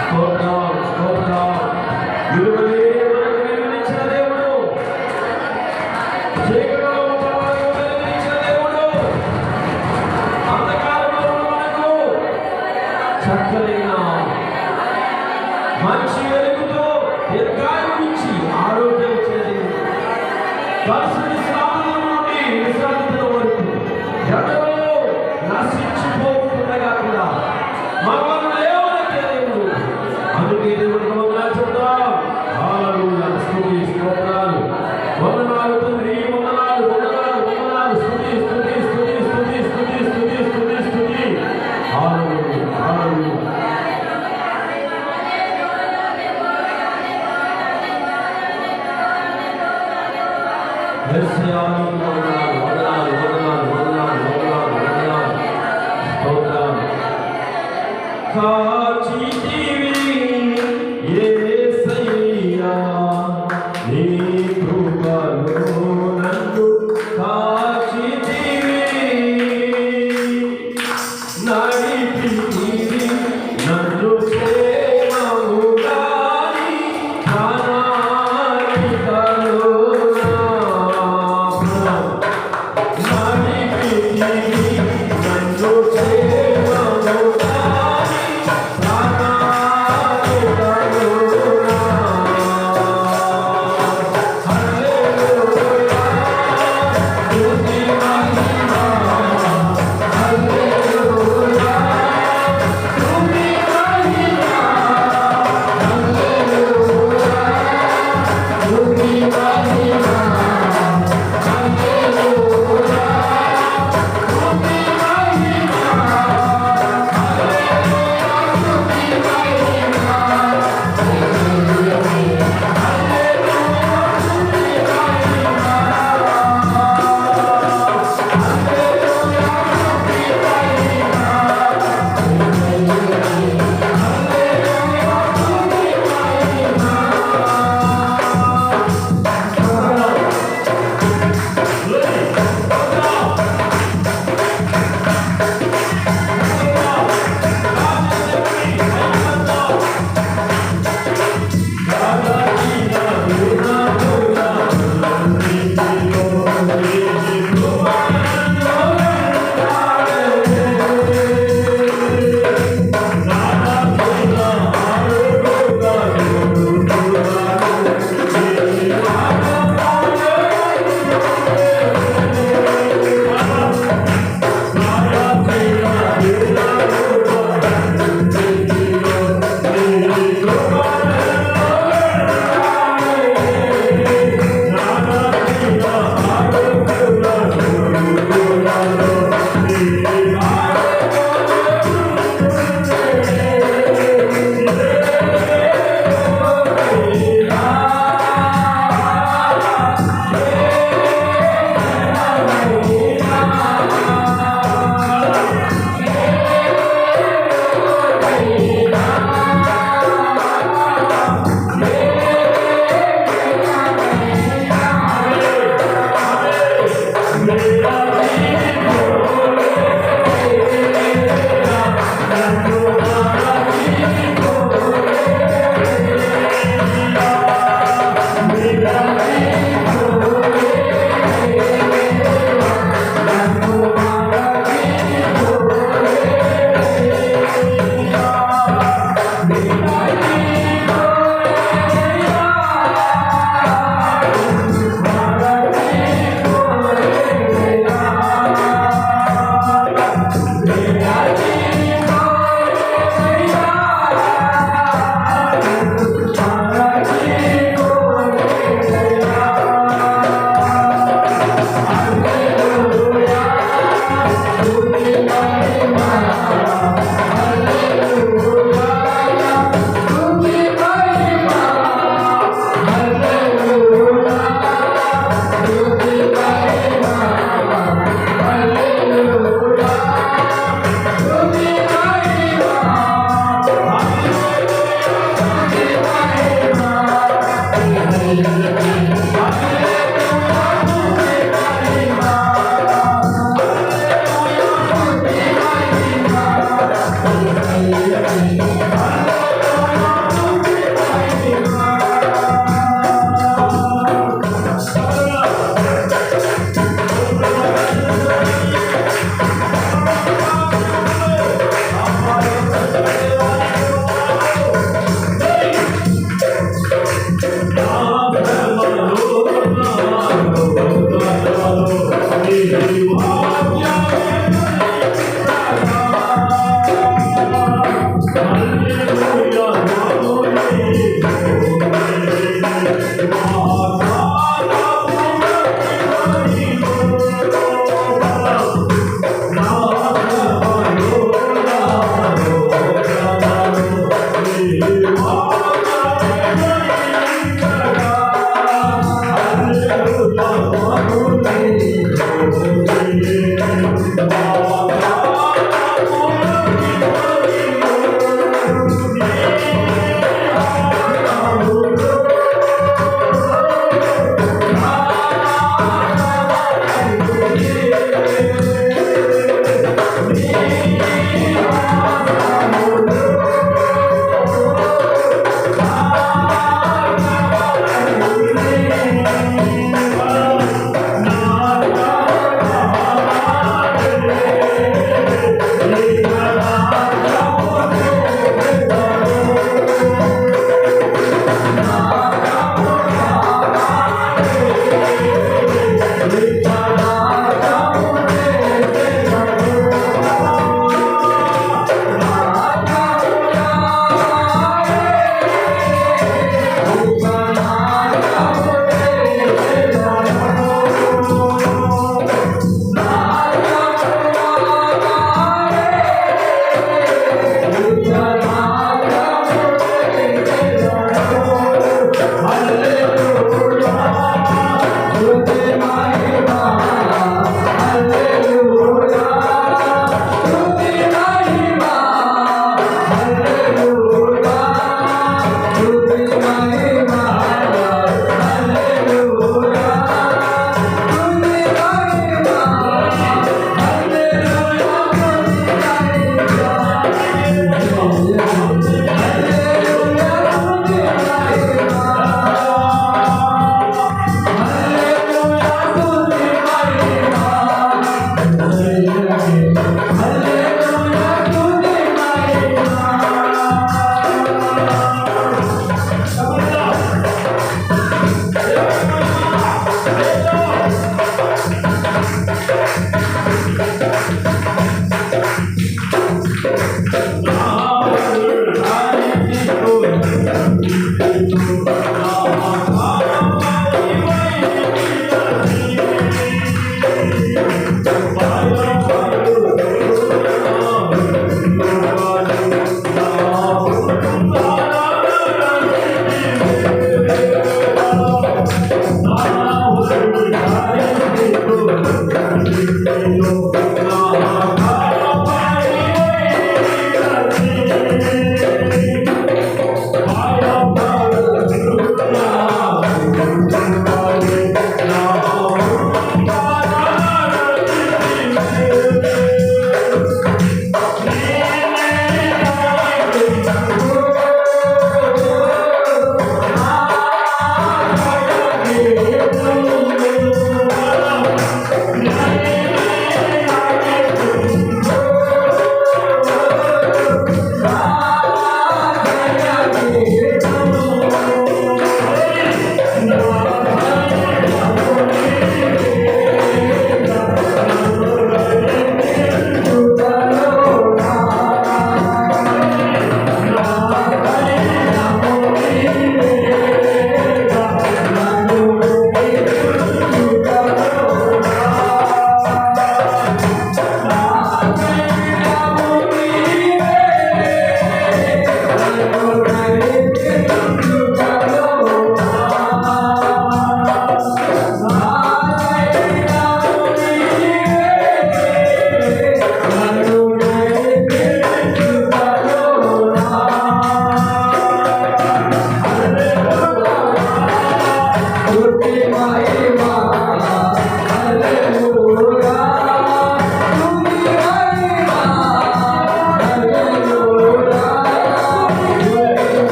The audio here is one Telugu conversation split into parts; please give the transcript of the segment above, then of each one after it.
స్తోత్రం, స్తోత్రం. malum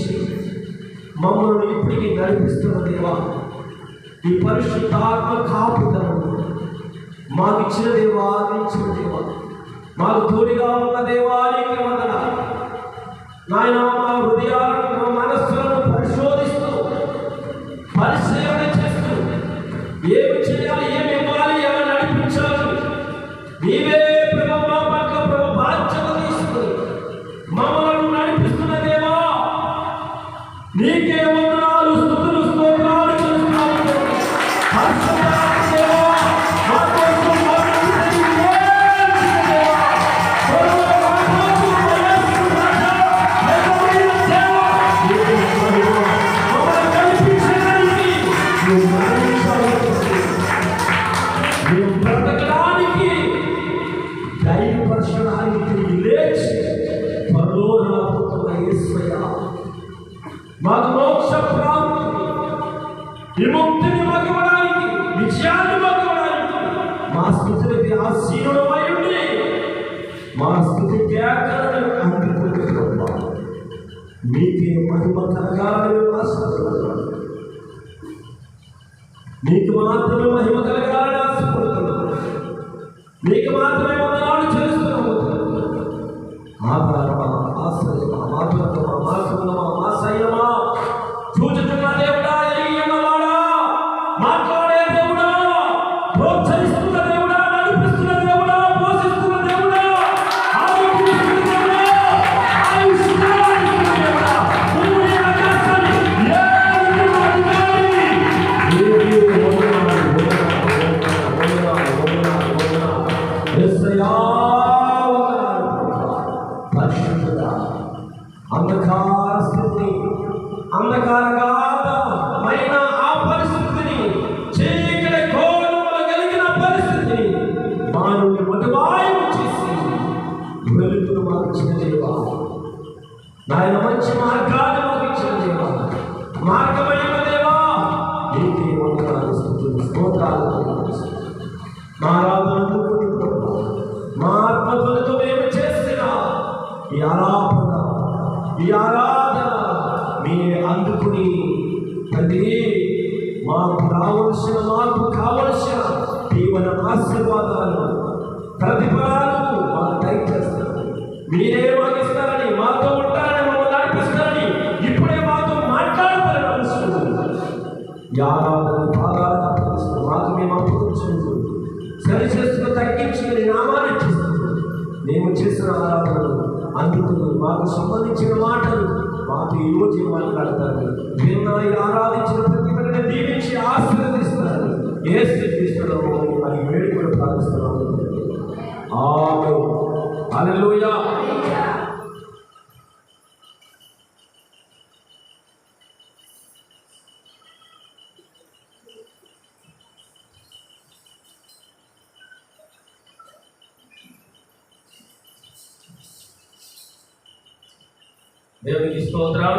నడిపించి మమ్మల్ని ఇప్పటికీ నడిపిస్తున్న దేవా ఈ పరిశుద్ధాత్మ కాపుదలను మాకు ఇచ్చిన దేవా ఇచ్చిన దేవా మాకు తోడిగా ఉన్న దేవాలి వందన నాయన మా హృదయాలను నీకే మహిమ కలగాలని ఆశపడుతున్నాను నీకు మాత్రమే మహిమ కలగాలని ఆశపడుతున్నాను. నీకు మాత్రమే వందనాలు చేస్తున్నాము ఆధార సమర్థులతో మేము చేసిన ఈ ఆరాధన ఈ ఆరాధన మీరే అందుకుని తండ్రి మాకు కావలసిన మాకు కావలసిన దీవన ఆశీర్వాదాలు ప్రతిఫలాలు మాకు దయచేస్తారు. మీరే మాకు ఇస్తారని మాతో ఉంటారని మమ్మల్ని నడిపిస్తారని ఇప్పుడే మాతో మాట్లాడమని నడుస్తుంది చేస్తున్న ఆరాధనలు అందుతులు మాకు సంబంధించిన మాటలు మాకు ఈ రోజు మాట్లాడతారు నిన్న ఆరాధించిన ప్రతి ఒక్కరిని దీవించి ఆశీర్వదిస్తారు. ఏ స్థితిస్తున్నాము అని వేడుకలు ప్రార్థిస్తున్నాము. ఆమె అలలోయా దేవునికి స్తోత్రం